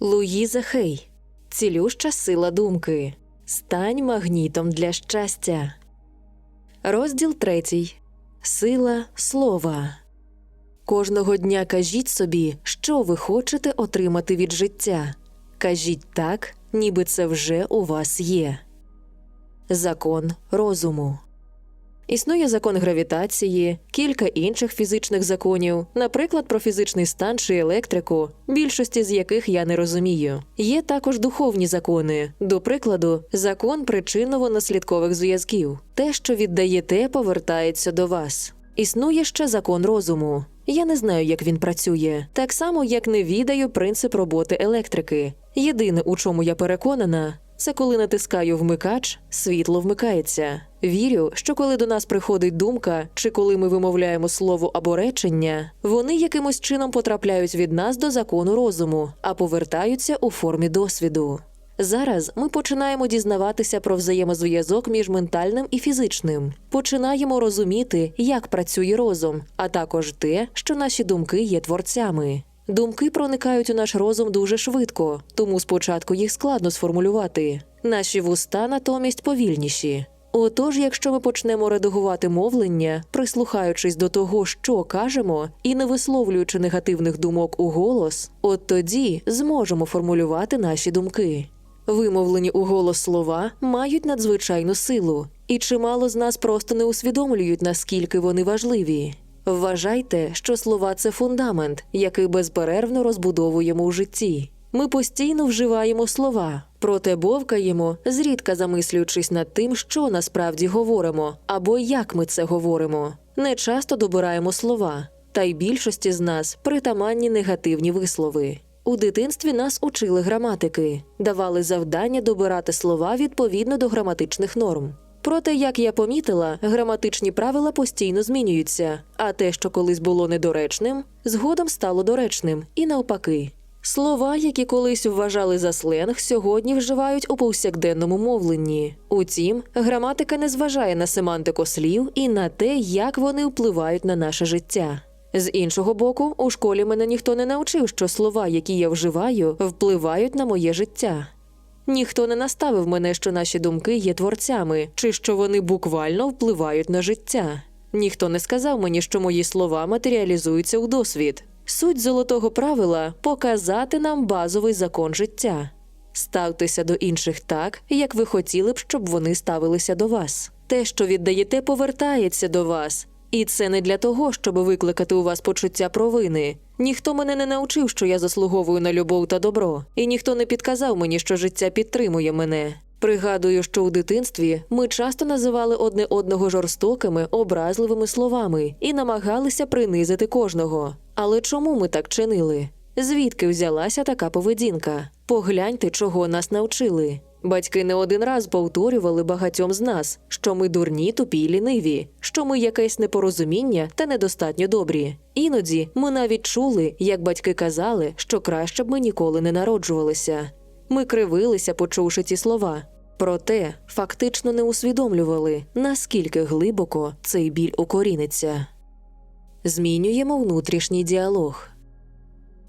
Луїза Хей. Цілюща сила думки. Стань магнітом для щастя. Розділ третій. Сила слова. Кожного дня кажіть собі, що ви хочете отримати від життя. Кажіть так, ніби це вже у вас є. Закон розуму. Існує закон гравітації, кілька інших фізичних законів, наприклад, про фізичний стан чи електрику, більшості з яких я не розумію. Є також духовні закони, до прикладу, закон причинно-наслідкових зв'язків. Те, що віддаєте, повертається до вас. Існує ще закон розуму. Я не знаю, як він працює, так само як не відаю принцип роботи електрики. Єдине, у чому я переконана, це коли натискаю вмикач, світло вмикається. Вірю, що коли до нас приходить думка, чи коли ми вимовляємо слово або речення, вони якимось чином потрапляють від нас до закону розуму, а повертаються у формі досвіду. Зараз ми починаємо дізнаватися про взаємозв'язок між ментальним і фізичним. Починаємо розуміти, як працює розум, а також те, що наші думки є творцями. Думки проникають у наш розум дуже швидко, тому спочатку їх складно сформулювати. Наші вуста натомість повільніші. Отож, якщо ми почнемо редагувати мовлення, прислухаючись до того, що кажемо, і не висловлюючи негативних думок у голос, от тоді зможемо формулювати наші думки. Вимовлені у голос слова мають надзвичайну силу, і чимало з нас просто не усвідомлюють, наскільки вони важливі. Вважайте, що слова це фундамент, який безперервно розбудовуємо у житті. Ми постійно вживаємо слова, проте бовкаємо, зрідка замислюючись над тим, що насправді говоримо, або як ми це говоримо. Не часто добираємо слова, та й більшості з нас притаманні негативні вислови. У дитинстві нас учили граматики, давали завдання добирати слова відповідно до граматичних норм. Проте, як я помітила, граматичні правила постійно змінюються, а те, що колись було недоречним, згодом стало доречним, і навпаки. Слова, які колись вважали за сленг, сьогодні вживають у повсякденному мовленні. Утім, граматика не зважає на семантику слів і на те, як вони впливають на наше життя. З іншого боку, у школі мене ніхто не навчив, що слова, які я вживаю, впливають на моє життя. Ніхто не наставив мене, що наші думки є творцями, чи що вони буквально впливають на життя. Ніхто не сказав мені, що мої слова матеріалізуються у досвід. Суть золотого правила показати нам базовий закон життя. Ставтеся до інших так, як ви хотіли б, щоб вони ставилися до вас. Те, що віддаєте, повертається до вас. І це не для того, щоб викликати у вас почуття провини. Ніхто мене не навчив, що я заслуговую на любов та добро, і ніхто не підказав мені, що життя підтримує мене. Пригадую, що у дитинстві ми часто називали одне одного жорстокими, образливими словами і намагалися принизити кожного. Але чому ми так чинили? Звідки взялася така поведінка? Погляньте, чого нас навчили. Батьки не один раз повторювали багатьом з нас, що ми дурні, тупі й ліниві, що ми якесь непорозуміння та недостатньо добрі. Іноді ми навіть чули, як батьки казали, що краще б ми ніколи не народжувалися. Ми кривилися, почувши ці слова. Проте фактично не усвідомлювали, наскільки глибоко цей біль укоріниться. Змінюємо внутрішній діалог.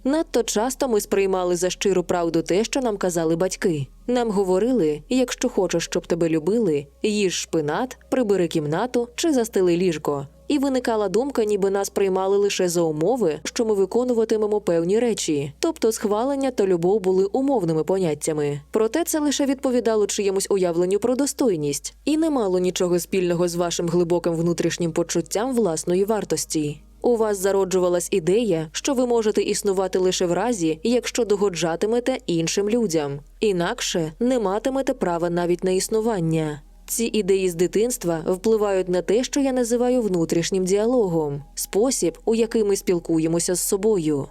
Надто часто ми сприймали за щиру правду те, що нам казали батьки. Нам говорили: якщо хочеш, щоб тебе любили, їж шпинат, прибери кімнату чи застели ліжко. І виникала думка, ніби нас приймали лише за умови, що ми виконуватимемо певні речі, тобто схвалення та любов були умовними поняттями. Проте це лише відповідало чиємусь уявленню про достойність і не мало нічого спільного з вашим глибоким внутрішнім почуттям власної вартості. У вас зароджувалась ідея, що ви можете існувати лише в разі, якщо догоджатимете іншим людям, інакше не матимете права навіть на існування. Ці ідеї з дитинства впливають на те, що я називаю внутрішнім діалогом, спосіб, у який ми спілкуємося з собою.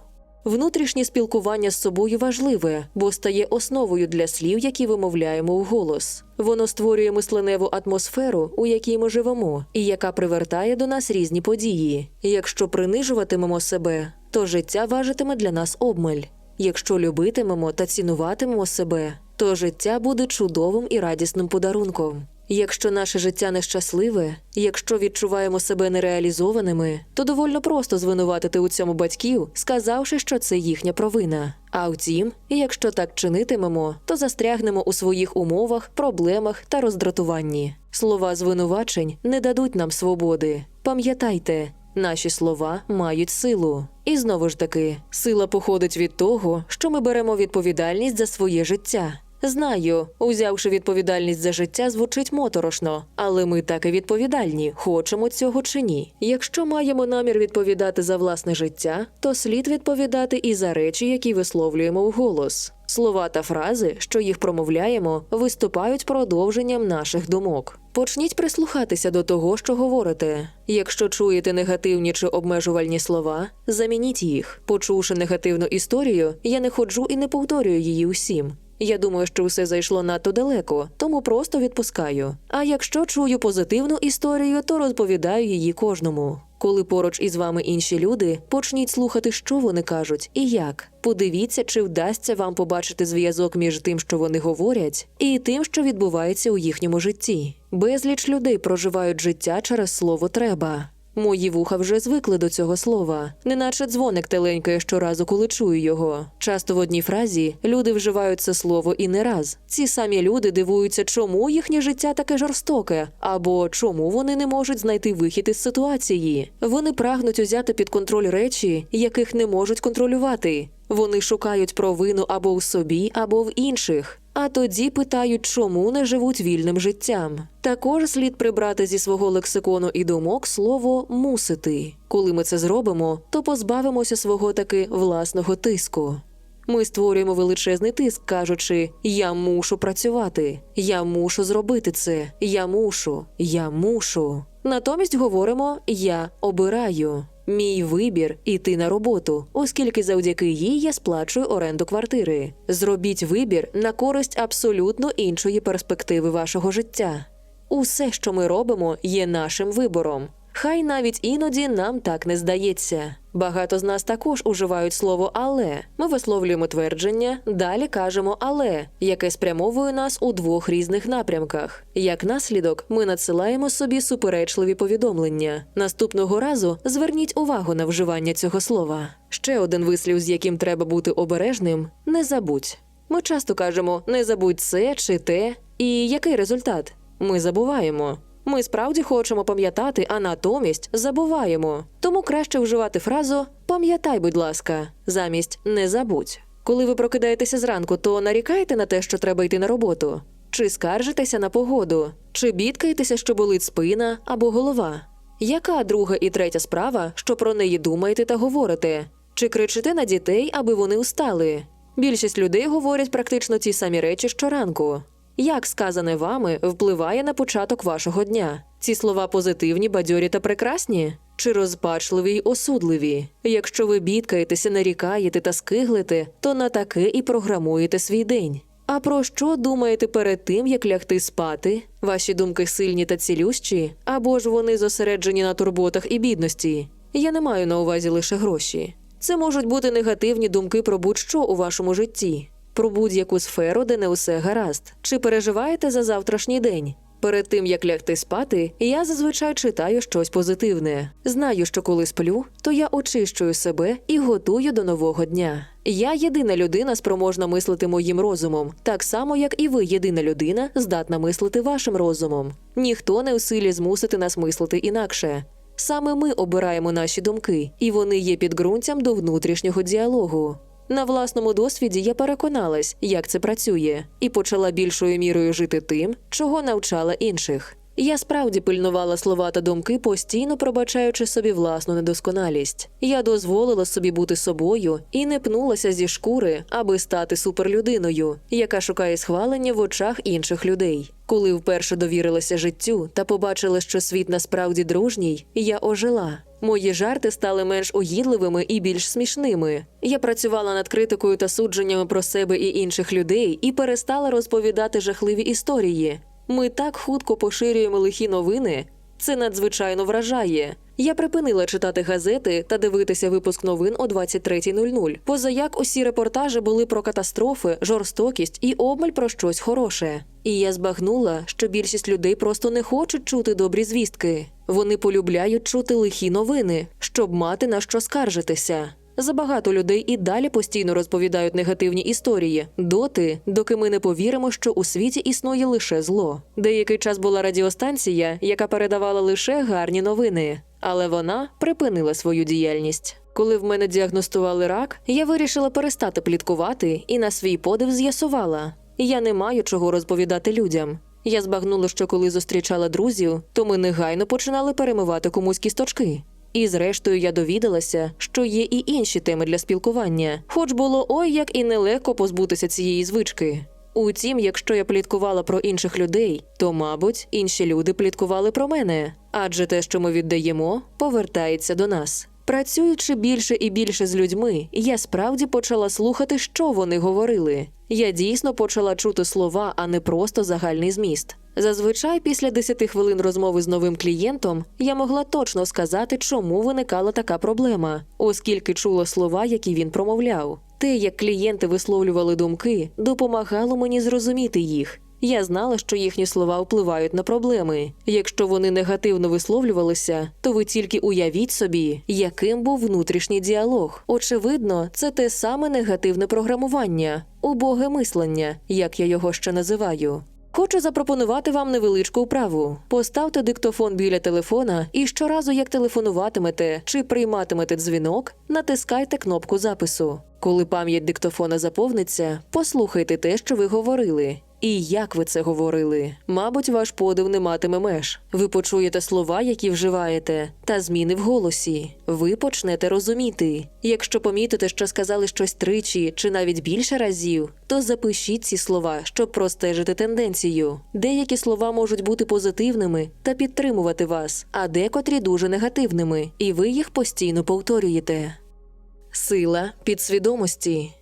Внутрішнє спілкування з собою важливе, бо стає основою для слів, які вимовляємо вголос. Воно створює мисленеву атмосферу, у якій ми живемо, і яка привертає до нас різні події. Якщо принижуватимемо себе, то життя важитиме для нас обмаль. Якщо любитимемо та цінуватимемо себе, то життя буде чудовим і радісним подарунком. Якщо наше життя нещасливе, якщо відчуваємо себе нереалізованими, то довольно просто звинуватити у цьому батьків, сказавши, що це їхня провина. А втім, якщо так чинитимемо, то застрягнемо у своїх умовах, проблемах та роздратуванні. Слова звинувачень не дадуть нам свободи. Пам'ятайте, наші слова мають силу. І знову ж таки, сила походить від того, що ми беремо відповідальність за своє життя. Знаю, узявши відповідальність за життя, звучить моторошно, але ми так і відповідальні, хочемо цього чи ні. Якщо маємо намір відповідати за власне життя, то слід відповідати і за речі, які висловлюємо вголос. Слова та фрази, що їх промовляємо, виступають продовженням наших думок. Почніть прислухатися до того, що говорите. Якщо чуєте негативні чи обмежувальні слова, замініть їх. Почувши негативну історію, я не ходжу і не повторюю її усім. Я думаю, що все зайшло надто далеко, тому просто відпускаю. А якщо чую позитивну історію, то розповідаю її кожному. Коли поруч із вами інші люди, почніть слухати, що вони кажуть і як. Подивіться, чи вдасться вам побачити зв'язок між тим, що вони говорять, і тим, що відбувається у їхньому житті. Безліч людей проживають життя через слово треба. Мої вуха вже звикли до цього слова, неначе дзвоник теленькає щоразу, коли чую його. Часто в одній фразі люди вживають це слово і не раз. Ці самі люди дивуються, чому їхнє життя таке жорстоке, або чому вони не можуть знайти вихід із ситуації. Вони прагнуть узяти під контроль речі, яких не можуть контролювати. Вони шукають провину або в собі, або в інших. А тоді питають, чому не живуть вільним життям. Також слід прибрати зі свого лексикону і думок слово мусити. Коли ми це зробимо, то позбавимося свого таки власного тиску. Ми створюємо величезний тиск, кажучи: Я мушу працювати, я мушу зробити це, я мушу, я мушу. Натомість говоримо Я обираю. Мій вибір іти на роботу, оскільки завдяки їй я сплачую оренду квартири. Зробіть вибір на користь абсолютно іншої перспективи вашого життя. Усе, що ми робимо, є нашим вибором. Хай навіть іноді нам так не здається. Багато з нас також уживають слово але. Ми висловлюємо твердження, далі кажемо але, яке спрямовує нас у двох різних напрямках. Як наслідок, ми надсилаємо собі суперечливі повідомлення. Наступного разу зверніть увагу на вживання цього слова. Ще один вислів, з яким треба бути обережним не забудь. Ми часто кажемо не забудь це чи те. І який результат? Ми забуваємо. Ми справді хочемо пам'ятати, а натомість забуваємо. Тому краще вживати фразу Пам'ятай, будь ласка, замість не забудь. Коли ви прокидаєтеся зранку, то нарікаєте на те, що треба йти на роботу, чи скаржитеся на погоду, чи бідкаєтеся, що болить спина або голова. Яка друга і третя справа, що про неї думаєте та говорите? Чи кричите на дітей, аби вони устали? Більшість людей говорять практично ті самі речі щоранку. Як сказане вами впливає на початок вашого дня? Ці слова позитивні, бадьорі та прекрасні? Чи розпачливі й осудливі? Якщо ви бідкаєтеся, нарікаєте та скиглите, то на таке і програмуєте свій день. А про що думаєте перед тим, як лягти спати? Ваші думки сильні та цілющі, або ж вони зосереджені на турботах і бідності? Я не маю на увазі лише гроші. Це можуть бути негативні думки про будь-що у вашому житті про будь-яку сферу, де не усе гаразд. Чи переживаєте за завтрашній день? Перед тим як лягти спати, я зазвичай читаю щось позитивне. Знаю, що коли сплю, то я очищую себе і готую до нового дня. Я єдина людина, спроможна мислити моїм розумом, так само як і ви єдина людина, здатна мислити вашим розумом. Ніхто не у силі змусити нас мислити інакше. Саме ми обираємо наші думки, і вони є підґрунтям до внутрішнього діалогу. На власному досвіді я переконалась, як це працює, і почала більшою мірою жити тим, чого навчала інших. Я справді пильнувала слова та думки, постійно пробачаючи собі власну недосконалість. Я дозволила собі бути собою і не пнулася зі шкури, аби стати суперлюдиною, яка шукає схвалення в очах інших людей. Коли вперше довірилася життю та побачила, що світ насправді дружній, я ожила. Мої жарти стали менш угідливими і більш смішними. Я працювала над критикою та судженнями про себе і інших людей і перестала розповідати жахливі історії. Ми так хутко поширюємо лихі новини. Це надзвичайно вражає. Я припинила читати газети та дивитися випуск новин о 23.00. Поза як усі репортажі були про катастрофи, жорстокість і обмаль про щось хороше. І я збагнула, що більшість людей просто не хочуть чути добрі звістки. Вони полюбляють чути лихі новини, щоб мати на що скаржитися. Забагато людей і далі постійно розповідають негативні історії доти, доки ми не повіримо, що у світі існує лише зло. Деякий час була радіостанція, яка передавала лише гарні новини, але вона припинила свою діяльність. Коли в мене діагностували рак, я вирішила перестати пліткувати і на свій подив з'ясувала: я не маю чого розповідати людям. Я збагнула, що коли зустрічала друзів, то ми негайно починали перемивати комусь кісточки. І зрештою я довідалася, що є і інші теми для спілкування, хоч було ой як і нелегко позбутися цієї звички. Утім, якщо я пліткувала про інших людей, то, мабуть, інші люди пліткували про мене, адже те, що ми віддаємо, повертається до нас. Працюючи більше і більше з людьми, я справді почала слухати, що вони говорили. Я дійсно почала чути слова, а не просто загальний зміст. Зазвичай, після 10 хвилин розмови з новим клієнтом, я могла точно сказати, чому виникала така проблема, оскільки чула слова, які він промовляв. Те, як клієнти висловлювали думки, допомагало мені зрозуміти їх. Я знала, що їхні слова впливають на проблеми. Якщо вони негативно висловлювалися, то ви тільки уявіть собі, яким був внутрішній діалог. Очевидно, це те саме негативне програмування, убоге мислення, як я його ще називаю. Хочу запропонувати вам невеличку вправу. Поставте диктофон біля телефона і щоразу, як телефонуватимете чи прийматимете дзвінок, натискайте кнопку запису. Коли пам'ять диктофона заповниться, послухайте те, що ви говорили. І як ви це говорили? Мабуть, ваш подив не матиме меж. Ви почуєте слова, які вживаєте, та зміни в голосі. Ви почнете розуміти. Якщо помітите, що сказали щось тричі чи навіть більше разів, то запишіть ці слова, щоб простежити тенденцію. Деякі слова можуть бути позитивними та підтримувати вас, а декотрі дуже негативними, і ви їх постійно повторюєте. Сила підсвідомості.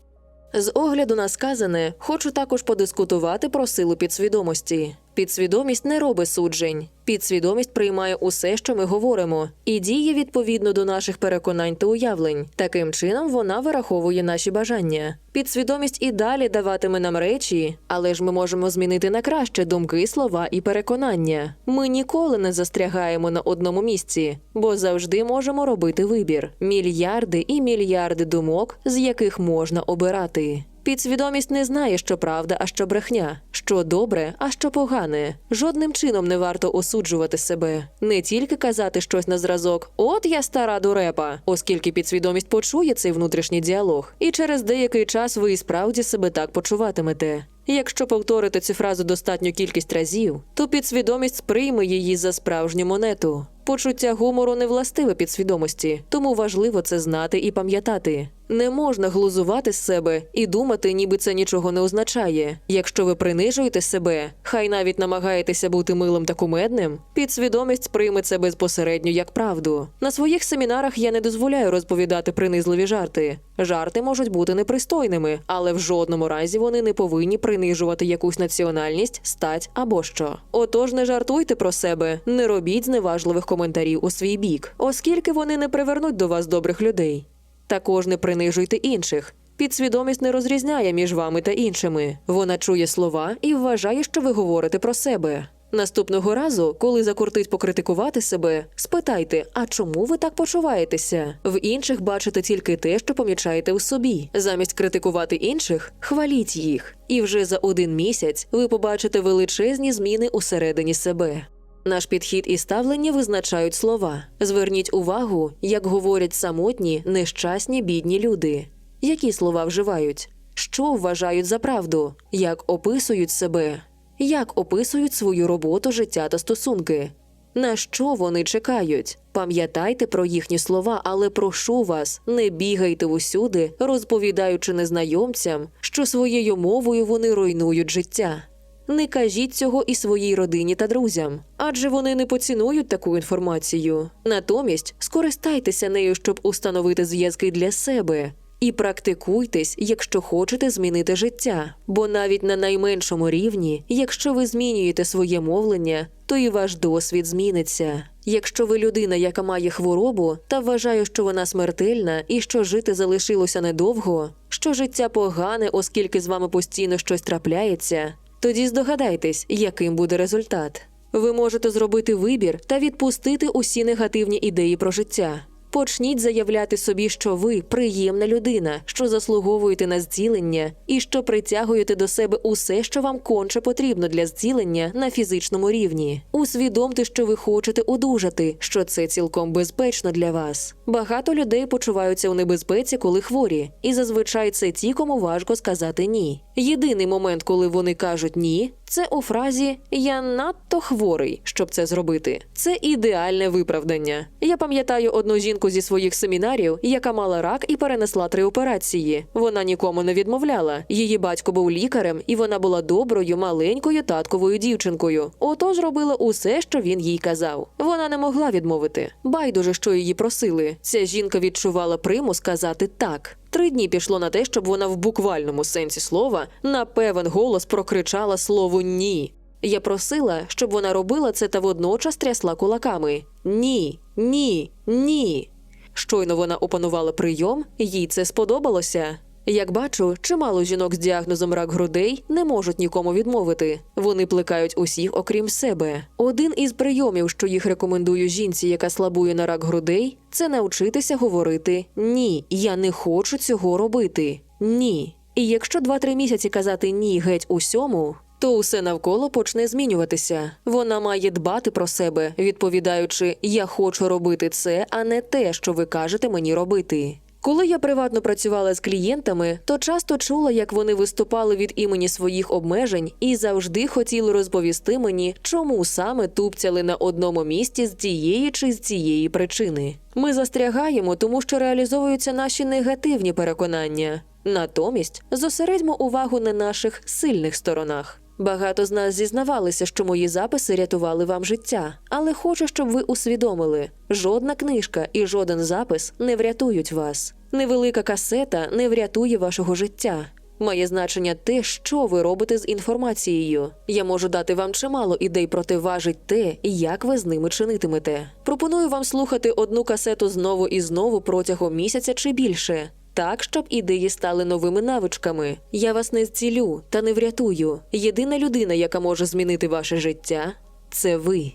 З огляду на сказане, хочу також подискутувати про силу підсвідомості. Підсвідомість не робить суджень. Підсвідомість приймає усе, що ми говоримо, і діє відповідно до наших переконань та уявлень. Таким чином вона вираховує наші бажання. Підсвідомість і далі даватиме нам речі, але ж ми можемо змінити на краще думки, слова і переконання. Ми ніколи не застрягаємо на одному місці, бо завжди можемо робити вибір: мільярди і мільярди думок, з яких можна обирати. Підсвідомість не знає, що правда, а що брехня, що добре, а що погане. Жодним чином не варто осуджувати себе, не тільки казати щось на зразок От я стара дурепа, оскільки підсвідомість почує цей внутрішній діалог, і через деякий час ви і справді себе так почуватимете. Якщо повторити цю фразу достатню кількість разів, то підсвідомість сприйме її за справжню монету. Почуття гумору не властиве підсвідомості, тому важливо це знати і пам'ятати. Не можна глузувати з себе і думати, ніби це нічого не означає. Якщо ви принижуєте себе, хай навіть намагаєтеся бути милим та кумедним, підсвідомість прийме це безпосередньо як правду. На своїх семінарах я не дозволяю розповідати принизливі жарти. Жарти можуть бути непристойними, але в жодному разі вони не повинні принижувати якусь національність, стать або що. Отож, не жартуйте про себе, не робіть зневажливих коментарів у свій бік, оскільки вони не привернуть до вас добрих людей. Також не принижуйте інших. Підсвідомість не розрізняє між вами та іншими. Вона чує слова і вважає, що ви говорите про себе. Наступного разу, коли закортить покритикувати себе, спитайте, а чому ви так почуваєтеся? В інших бачите тільки те, що помічаєте у собі. Замість критикувати інших, хваліть їх. І вже за один місяць ви побачите величезні зміни усередині себе. Наш підхід і ставлення визначають слова. Зверніть увагу, як говорять самотні, нещасні, бідні люди. Які слова вживають? Що вважають за правду? Як описують себе? Як описують свою роботу, життя та стосунки? На що вони чекають? Пам'ятайте про їхні слова, але прошу вас, не бігайте усюди, розповідаючи незнайомцям, що своєю мовою вони руйнують життя. Не кажіть цього і своїй родині та друзям, адже вони не поцінують таку інформацію. Натомість скористайтеся нею, щоб установити зв'язки для себе і практикуйтесь, якщо хочете змінити життя. Бо навіть на найменшому рівні, якщо ви змінюєте своє мовлення, то і ваш досвід зміниться. Якщо ви людина, яка має хворобу, та вважає, що вона смертельна і що жити залишилося недовго, що життя погане, оскільки з вами постійно щось трапляється, тоді здогадайтесь, яким буде результат. Ви можете зробити вибір та відпустити усі негативні ідеї про життя. Почніть заявляти собі, що ви приємна людина, що заслуговуєте на зцілення і що притягуєте до себе усе, що вам конче потрібно для зцілення на фізичному рівні. Усвідомте, що ви хочете одужати, що це цілком безпечно для вас. Багато людей почуваються у небезпеці, коли хворі, і зазвичай це ті, кому важко сказати ні. Єдиний момент, коли вони кажуть ні, це у фразі Я надто хворий, щоб це зробити. Це ідеальне виправдання. Я пам'ятаю одну жінку зі своїх семінарів, яка мала рак і перенесла три операції. Вона нікому не відмовляла. Її батько був лікарем, і вона була доброю, маленькою татковою дівчинкою. Отож робила усе, що він їй казав. Вона не могла відмовити. Байдуже, що її просили. Ця жінка відчувала примус казати так. Три дні пішло на те, щоб вона в буквальному сенсі слова на певен голос прокричала слово ні. Я просила, щоб вона робила це та водночас трясла кулаками. Ні, ні, ні. Щойно вона опанувала прийом, їй це сподобалося. Як бачу, чимало жінок з діагнозом рак грудей не можуть нікому відмовити. Вони плекають усіх, окрім себе. Один із прийомів, що їх рекомендую жінці, яка слабує на рак грудей, це навчитися говорити ні, я не хочу цього робити. Ні. І якщо 2-3 місяці казати ні геть усьому, то усе навколо почне змінюватися. Вона має дбати про себе, відповідаючи Я хочу робити це, а не те, що ви кажете мені робити. Коли я приватно працювала з клієнтами, то часто чула, як вони виступали від імені своїх обмежень і завжди хотіли розповісти мені, чому саме тупцяли на одному місці з тієї чи з цієї причини. Ми застрягаємо, тому що реалізовуються наші негативні переконання. Натомість зосередьмо увагу на наших сильних сторонах. Багато з нас зізнавалися, що мої записи рятували вам життя, але хочу, щоб ви усвідомили: жодна книжка і жоден запис не врятують вас. Невелика касета не врятує вашого життя. Має значення те, що ви робите з інформацією. Я можу дати вам чимало ідей, проте важить те, як ви з ними чинитимете. Пропоную вам слухати одну касету знову і знову протягом місяця чи більше. Так, щоб ідеї стали новими навичками. Я вас не зцілю та не врятую. Єдина людина, яка може змінити ваше життя, це ви.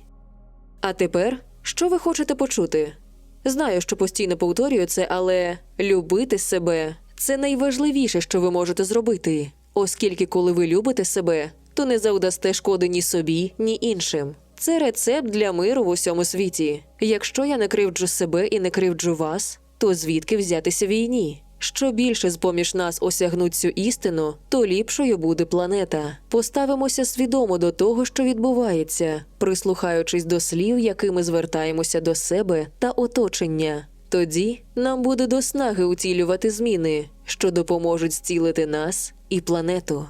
А тепер, що ви хочете почути? Знаю, що постійно повторюю це, але любити себе це найважливіше, що ви можете зробити, оскільки, коли ви любите себе, то не завдасте шкоди ні собі, ні іншим. Це рецепт для миру в усьому світі. Якщо я не кривджу себе і не кривджу вас, то звідки взятися війні? Що більше з поміж нас осягнуть цю істину, то ліпшою буде планета. Поставимося свідомо до того, що відбувається, прислухаючись до слів, якими звертаємося до себе та оточення. Тоді нам буде до снаги утілювати зміни, що допоможуть зцілити нас і планету.